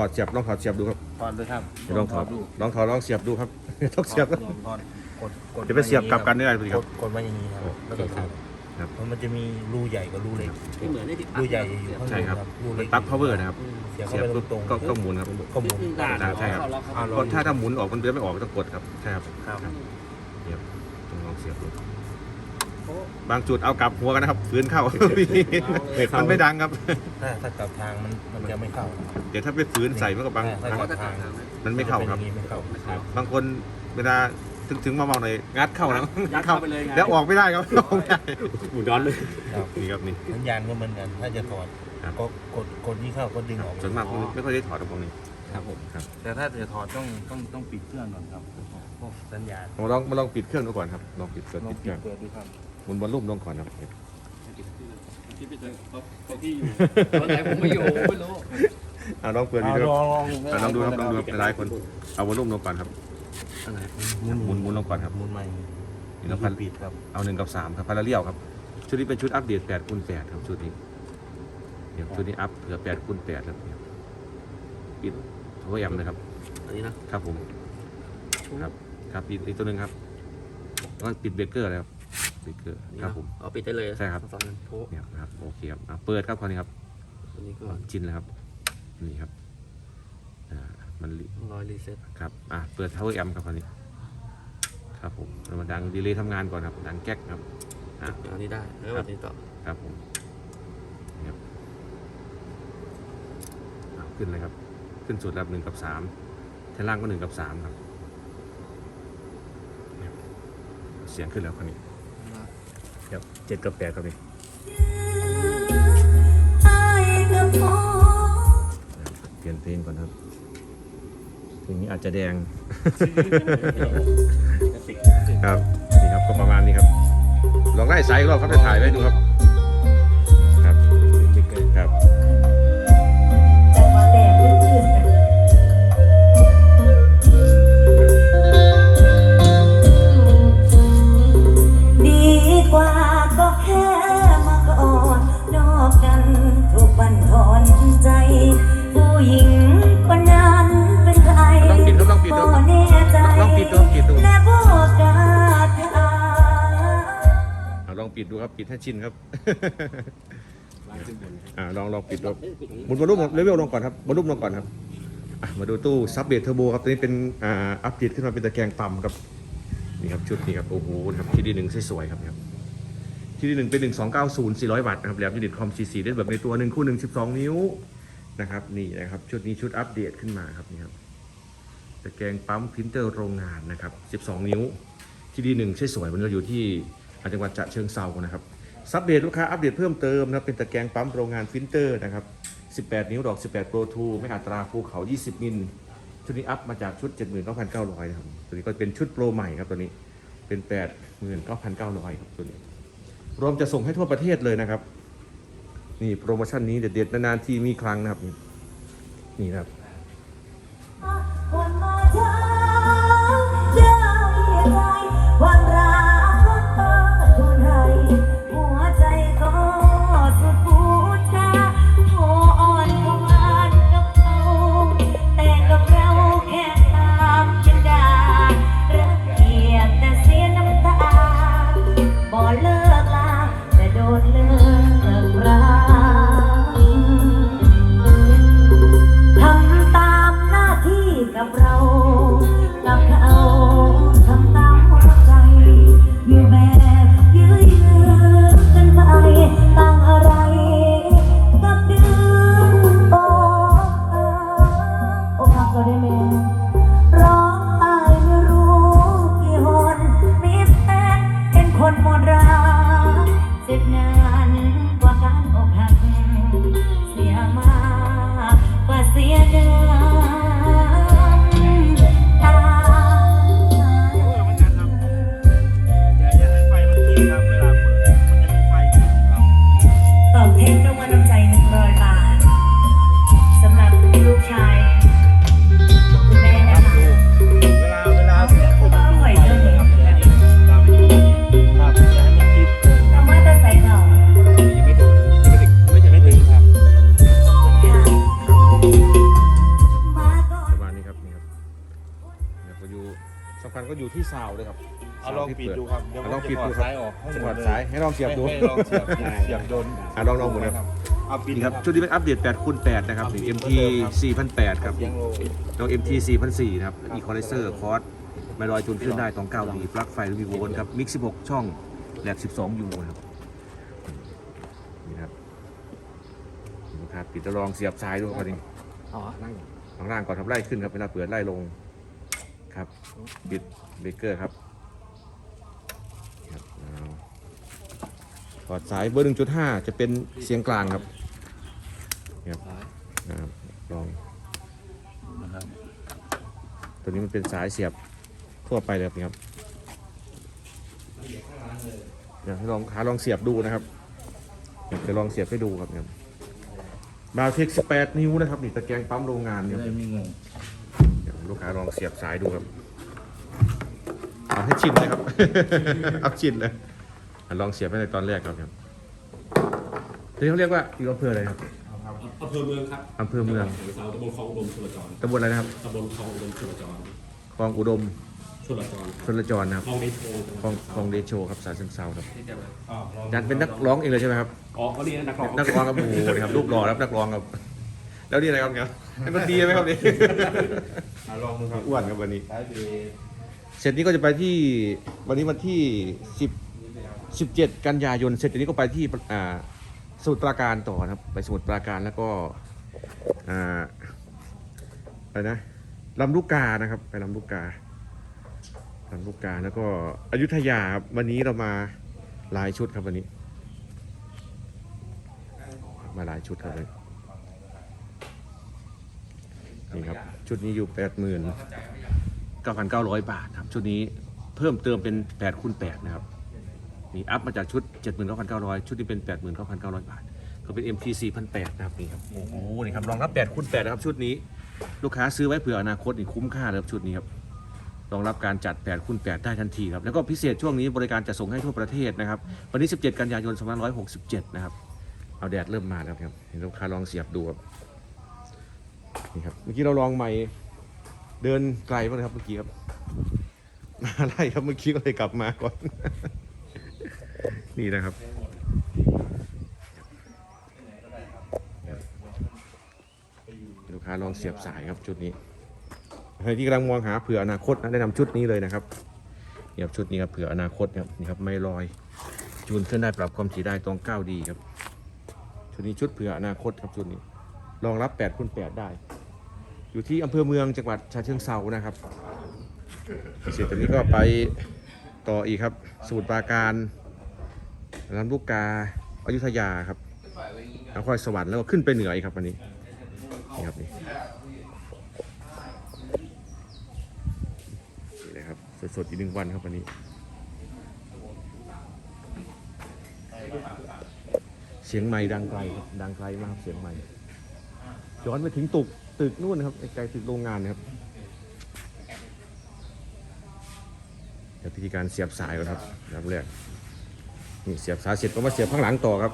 ใช้อะลองถอดเสียบลองถอดเสียบดูครับถอดเลยครับเดี๋ยวลองถอดดูลองถอดลองเสียบดูครับต้องเสียบถอดถอดกดกดจะไปเสียบกลับกันได้ไหมคกรับดกดมาอย่างนี้ครับแล้วก็ครับ ครับ เพราะมันจะมีรูใหญ่กับรูเล็ก ไม่เหมือนไอ้ที่รูใหญ่อยู่ข้างใช่บนครับรูเล็กปลั๊ก power นะครับเสียบเสีเข้ายบไปปุ๊บตรงๆ ก็ก็หมุนครับก็หมุนด่าใช่ครับอ่าลองก็ถ้าถ้าหมุนออกมันเดือนไม่ออกก็ต้องกดครับใช่ครับครับ เสียบต้องลองเสียบดู บางจุดเอากลับหัวกันนะครับฝืนเข้ามันไม่ดังครับถ้าถ้ากลับทางมันมันจะไม่เข้าเดี๋ยวถ้าไปฝืนใส่มันก็บางถ้ากลับทางมันไม่เข้าครับจะป็นอย่งนี้ไม่เข้าครับ บางคนเวลาถึงถึงมาเมาหน่อยงัดเข้านะยัดเข้าไปเลยไง แล้วออกไม่ได้ครับออกไม่ได้หมุนย้อนเลย ครับนี่ครับนี่ สัญญาณก็เหมือนกัน ถ้าจะถอดครับ ก็กดกดนี้เข้าก็ดึงออกส่วนมากไม่ค่อยได้ถอดตรงนี้ครับผมครับแต่ถ้าจะถอดต้องต้องต้องปิดเครื่องก่อนครับพวกสัญญาณมาลองมาลองปิดเครื่องดูก่อนครับลองปิดเปิดลองปิดเคปิรื่ดองเปิดดูครับ หมุนบอลลุ่มลงก่อนครับที่ไปเจอเขาเขาที่อยู่ตอนไหนผมไม่อยู่ไม่รู้อ่าลองเปิดดูเอาคลรับองลองอ่าลองดูครับลองดูครับหลายคนเอาวอลลุ่มลงก่อนครับอะไรหมุนหมุนหมุนลงก่อนครับหมุนใหม่นี่เราพันปิดครับเอาหนึ่งกับสามครับพาราเรียลครับชุดนี้เป็นชุดอัปเดตแปดคูณแปดครับชุดนี้เดี๋ยวชุดนี้อัพเผื่อแปดคูณแปดครับเนี่ยปิดโทรแอมเลยครับอันนี้นะครับผมครับครับปิดอีกตัวหนึ่งครับแล้วก็ปิดเบรกเกอร์เลยครับ เบรกเกอร์นี่ครันะบผม เอาปิดได้เลยใช่ครับฟังกันโทรเนี่ยครับโอเคครับอะเปิดครับคราวนี้ครับตัวนี้ก็จินเลยครับนี่ครับอ่ามันลิรอยรีเซ็ตครับอะเปิด power amp ครับคราวนี้ครับผมเรามาดังดีเลย์ทำงานก่อนครับดังแก๊กครับ อะ อันนี้ได้แล้วอันนี้ต่อครับผมนี่ครับอะขึ้นเลยครับ ขึ้นสุดแล้วหนึ่งกับสามแท่ล่างก็หนึ่งกับสามครับเนี่ยเสียงขึ้นแล้วคราวนี้ ครับเจ็ดกับแปดครับนี่เปลี่ยนเพลงก่อนครับเพลงนี้อาจจะแดง ครับนี่ครับก็ประมาณนี้ครับ ลองไล่ไซส์รอบครับไปถ่ายไว้ดูครับครับ ปิดดูครับปิดให้ชินครับลายขึ้นบนอ่าลองลองปิดดูเอ้ยปิดตรงนี้หมุนวอลลุ่มเลเวลลงก่อนครับวอลลุ่มลงก่อนครับอะมาดูตู้ซับเบทเทอร์โบครับตัวนี้เป็นอ่าอัปเดตขึ้นมาเป็นตะแกรงต่ำครับนี่ครับชุดนี้ครับโอ้โหนะครับทีดีหนึ่งสวยๆครับครับทีดีหนึ่งเป็นหนึ่งสองเก้าศูนย์สี่ร้อยวัตต์นะครับแหลมยูนิตคอมซีซีได้แบบในตัวหนึ่งคู่หนึ่งสิบสองนิ้วนะครับนี่นะครับชุดนี้ชุดอัปเดตขึ้นมาครับนี่ครับตะแกรงปั๊มพิมพ์เตอร์โรงงานนะครับสิบสองนิ้วทีดีหนึ่งสวยๆวันนี้เราอยู่ที่ จังหวัดฉะเชิงเซานะครับซับเดตลูกค้าอัปเดตเพิ่มเติมนะครับเป็นตะแกรงปั๊มโรงงานฟิลเตอร์นะครับ 18 นิ้วดอก 18 Pro 2ไม่อัตราภูเขา 20 มิล ชุดนี้อัพมาจากชุด 79,900นะครับ ตัวนี้ก็เป็นชุดโปรใหม่ครับตัวนี้เป็น 89,900ครับตัวนี้ รวมจะส่งให้ทั่วประเทศเลยนะครับ นี่โปรโมชั่นนี้เด็ดๆนานๆทีมีครั้งนะครับ นี่นะครับ now. ปิดจะถอดูดครับสายออกให้จะหถมอดดเลยสายให้ลองเสียบดู ให้ให้ลองเสียบเสียบโดนอะลองลองหมุนครับ เอาปิดนี่ครับชุดนี้เป็นอัปเดต8คูณ8นะครับนี่ MT 4008ครับเสียงโลน้อง MT 4004นะครับอีคอเลเซอร์คอร์สไม่ลอยจูนขึ้นได้ตอง9ดีปลั๊กไฟรีโวลครับมิกซ์16 ช่องแหลก12ยูนะครับนี่ครับนี่ครับปิดจะลองเสียบซ้ายดูครับนี่อ๋อนั่งข้างล่างก่อนครับไล่ขึ้นครับเวลาเปิดไล่ลงครับบิดเบรกเกอร์ครับครับเอาถ อดสายเบอร์1.5จะเป็นเสียงกลางครับนี่ครับนะครับลองนะครับตัวนี้มันเป็นสายเสียบทั่วไปเลยครับเดี๋ยวให้ลองหาลองเสียบดูนะครับเดี๋ยวจะลองเสียบให้ดูครับเนี่ยบาวเทค18นิ้วนะครับนี่ตะแกรงปั๊มโรงงานจะเนี่ยได้ไม่งงเดี๋ยวลูกค้าลองเสียบสายดูครับเอาให้ชินเลยครับ เอาชินเลยอะ ลองเสียบให้ในตอนแรกครับครับทีนี้เขาเรียกว่าอยู่อำเภออะไรครับอำเภอเมืองครับอำเภอเมืองฉะเชิงเทราตำบลคลองอุดมชลจรตำบลอะไรนะครับตำบลคลองอุดมชลจรคลองอุดมชลจรชลจรนะครับคลองในโพคลองคลองเดโชครับสารเชิงเซาครับอ๋อลองอาจารย์เป็นนักร้องเองเลยใช่ไหมครับอ๋อเขาเรียกนักร้องนักร้องครับโอ้โหนี่ครับรูปหล่อครับนักร้องครับ แล้วนี่อะไรครับเนี่ยเป็นคนดีไหมครับนี่อะลองดูครับอ้วนครับวันนี้สายเบรกเสร็จนี้ก็จะไปที่วันนี้วันที่10 17 กันยายนเสร็จจากนี้ก็ไปที่สมุทรปราการต่อนะครับ ไปสมุทรปราการแล้วก็อะไรนะลำลูกกานะครับ ไปลำลูกกาลำลูกกาแล้วก็อยุธยาครับวันนี้เรามาหลายชุดครับวันนี้ มาหลายชุดครับเลยนี่ครับ ชุดนี้อยู่80,000 9,900บาทครับ ชุดนี้เพิ่มเติมเป็น8คูณ8นะครับ นี่อัพมาจากชุด 79,900 ชุดนี้เป็น 89,900 บาท ก็เป็น MT 4,800นะครับนี่ครับโอ้โหนี่ครับรองรับ8คูณ8นะครับชุดนี้ ลูกค้าซื้อไว้เผื่ออนาคตนี่คุ้มค่าเลยครับชุดนี้ครับรองรับการจัด8คูณ8ได้ทันทีครับแล้วก็พิเศษช่วงนี้บริการจะส่งให้ทั่วประเทศนะครับวันนี้ 17 กันยายน2567 นะครับเอาแดดเริ่มมาแล้วครับเห็นลูกค้าลองเสียบดูครับนี่ครับเมื่อกี้เราลองใหม่เดินไกลมากเลยครับเมื่อกี้ครับมาไล่ครับเมื่อกี้ก็เลยกลับมาก่อน นี่นะครับลูกค้าลองเสียบสายครับชุดนี้ใครที่กำลังมองหาเผื่ออนาคตนะแนะนำชุดนี้เลยนะครับนี่ครับชุดนี้ครับเผื่ออนาคตครับนี่ครับไม่ลอยจูนขึ้นได้ปรับความถี่ได้ตรง9ดีครับ ชุดนี้ชุดเผื่ออนาคตครับชุดนี้รองรับ8คูณ8ได้ อยู่ที่อำเภอเมืองจังหวัดฉะเชิงเซานะครับเสร็จจากนี้ก็ไปต่ออีกครับสมุทรปราการ ลำลูกกาอยุธยาครับนครสวรรค์แล้วก็ขึ้นไปเหนืออีกครับวันนี้นี่ครับนี่นี่นะครับสดๆอีกหนึ่งวันครับวันนี้ เสียงไม้ดังไกลครับดังไกลมากครับเสียงไม้ย้อนไปถึงตึกตึกนู่นนะครับไกลๆตึกโรงงานนะครับเดี๋ยวพิธีการเสียบสายก่อนครับรับแรก นี่เสียบสายเสร็จก็มาเสียบข้างหลังต่อครับ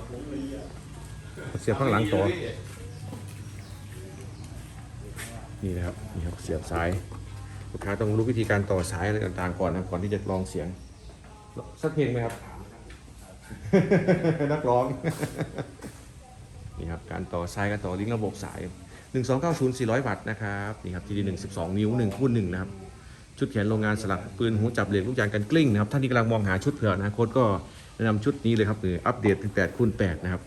เสียบข้างหลังต่อ นี่นะครับ นี่ครับเสียบสาย ลูกค้าต้องรู้วิธีการต่อสายอะไรต่างๆก่อนนะก่อนที่จะลองเสียง สักเพลงไหมครับ นักร้อง นี่ครับการต่อสายการต่อลิงก์ระบบสาย 1290 400 วัตต์นะครับนี่ครับทีดี1 12นิ้ว1คูณ1นะครับชุดแขนโรงงานสลักปืนหูจับเหล็กลูกยางกันกลิ้งนะครับท่านที่กำลังมองหาชุดเผื่ออนาคตก็ แนะนำชุดนี้เลยครับคืออัปเดตเป็น8คูณ8นะครับ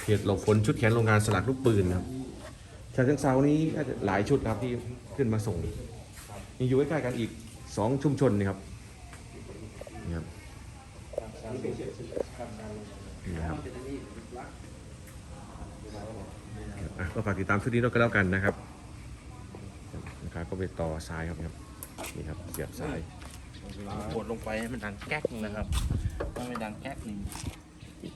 เพจหลบฝนชุดแขนโรงงานสลักลูกปืนนะครับชาเชิงเซานี้น่าจะหลายชุดนะครับที่ขึ้นมาส่งมีอยู่ใกล้ๆกันอีก 2 ชุมชนนี่ครับนี่ครับนี่นะครับอะก็ฝากติดตามชุดนี้ด้วยกันแล้วกันนะครับนะครับก็ไปต่อสายครับนี่ครับนี่ครับเสียบสายกดลงไปให้มันดังแก๊กนะครับ ถ้าไม่ดังแก๊กนี่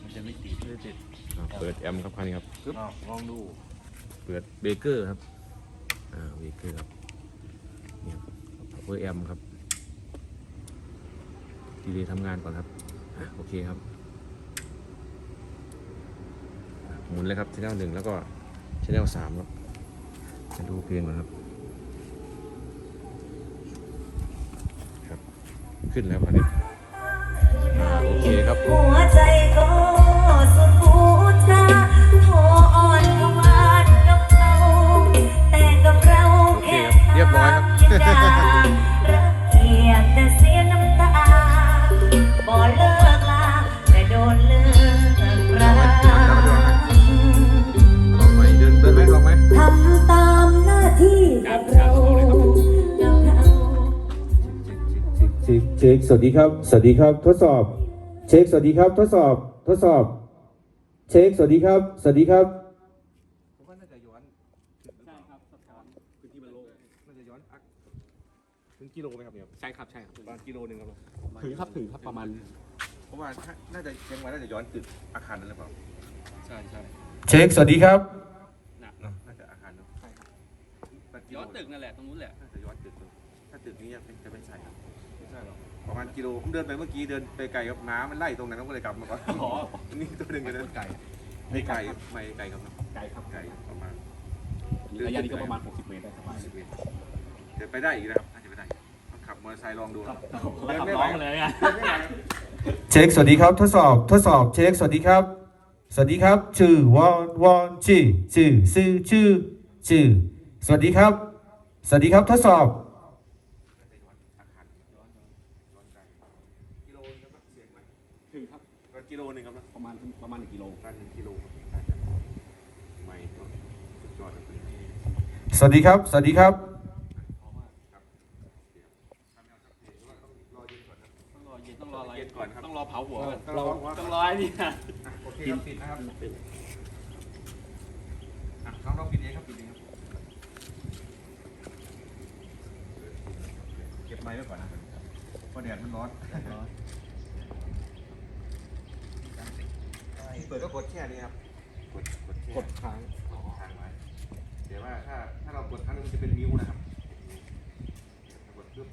มันจะไม่ติดไม่ติดอ่าเปิดแอมป์ครับคราวนี้ครับปึ๊บอ้าวลองดูเปิดเบเกอร์ครับ อ่าเบเกอร์ครับนี่ครับเปิดแอมป์ครับดีเลยทำงานก่อนครับอะโอเคครับอะหมุนเลยครับชแนลหนึ่งแล้วก็ชแนลสามครับ จะดูเพลงก่อนครับขึ้นแล้วครับเนี่ย อ่าโอเคครับหัวใจก็สุดปูชาโทรอ่อนก็หวานกับเขาแต่กับเราโอเคแค่ครับเรียบร้อยครับทำอย่างรักเกียดแต่เสียน้ำตาบ่เลิกลาแต่โดนเลิกราลองไหมเดินเดินไหมลองไหมทำตามหน้าที่กับเรากับเราเช็คเช็คสวัสดีครับ สวัสดีครับ ทดสอบ เช็คสวัสดีครับ ทดสอบทดสอบ เช็คสวัสดีครับ สวัสดีครับผมว่าน่าจะย้อนใช่ครับสะท้อนพื้นที่มันโล่งน่าจะย้อนอักถึงกิโลไหมครับเนี่ยใช่ครับใช่ครับประมาณกิโลหนึ่งครับผมถึงครับถึงครับประมาณเพราะว่าถ้าน่าจะเชียงไว้น่าจะย้อนตึกอาคารนั้นหรือเปล่าใช่ใช่เช็คสวัสดีครับเนาะน่าจะอาคารเนาะใช่ครับแปดกิโลย้อนตึกนั่นแหละตรงนู้นแหละน่าจะย้อนตึกเนอะถ้าตึกนี้ยังเป็นจะไม่ใช่ครับไม่ใช่หรอก ประมาณกิโลผมเดินไปเมื่อกี้เดินไปไกลครับม้ามันไล่ตรงนั้นผมก็เลยกลับมาก่อนอ๋อ นี่ตัวหนึ่งก็เดินไกลไม่ไกลไม่ไกลครับไกลครับไกลประมาณระยะนี้ก็ประมาณ 60 เมตรได้สบายสิบเมตรเดี๋ยวไปได้อีกนะครับน่าจะไปได้ต้องขับมอเตอร์ไซค์ลองดูครับขับน้องเลยอะเดินไม่ไหวเช็คสวัสดีครับ ทดสอบทดสอบเช็คสวัสดีครับ สวัสดีครับ ชื่อวอนวอนชื่อชื่อชื่อชื่อชื่อสวัสดีครับ สวัสดีครับทดสอบ กิโลนึงครับเสียงไหม ถึงครับ กิโลหนึ่งครับนะประมาณประมาณ1กิโลประมาณหนึ่งกิโลน่าจะไม่ก็สุดยอดเลยสวัสดีครับ สวัสดีครับต้องรอเย็นต้องรออะไรเย็นก่อนครับต้องรอเผาหัวต้องรอเผาหัวต้องรอไอ้นี่นะอะโอเคครับปิดนะครับอะน้องน้องปิดเองครับปิดเองครับเก็บไม้ไว้ก่อนนะเพราะแดดมันร้อน เปิดก็กดแช่นี้ครับ กดกดแช่กดค้างค้างไว้เดี๋ยวว่าถ้าถ้าเรากดครั้งนึงมันจะเป็นนิ้วนะครับกดปึ๊บ